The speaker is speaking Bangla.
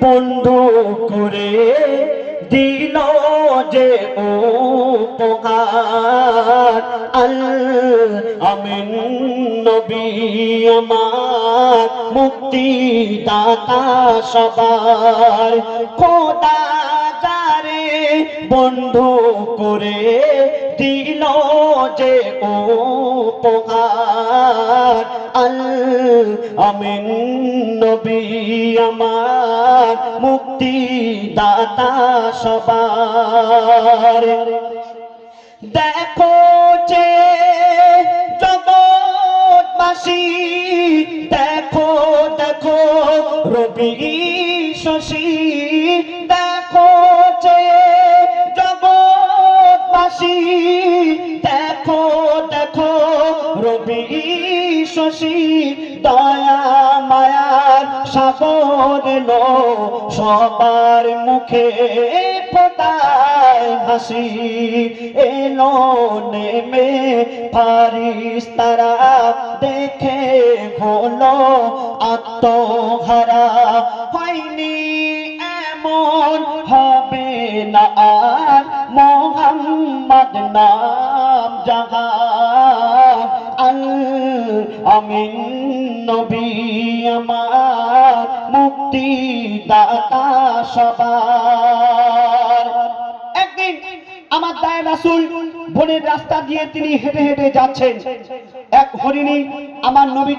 বন্ধু করে দিল যে উপকার। আল আমিন নবী আমার, মুক্তি দাতা সবার। খোদা যারে বন্ধু করে দিল যে উপকার। আল আমিন, নবী আমার মুক্তি দাতা সবার। দেখো যে জগৎবাসী, দেখো দেখো, রবি শশী। দেখো যে জগৎবাসী, দেখো দেখো, রবি শশী দয়া মায়ার সাগর লো, সবার মুখে ফোটায় হাসি। এলো নেমে পারিস তারা দেখে হলো আত্মহারা। হয়নি এমন হবে না আর, মোহাম্মদ নাম জাগা আল আমিন নবী আমার মুক্তি দাতা সবার। একদিন আমার দায় রাসুল বনের রাস্তা দিয়ে তিনি হেঁটে হেঁটে যাচ্ছেন। এক হরিণী আমার নবী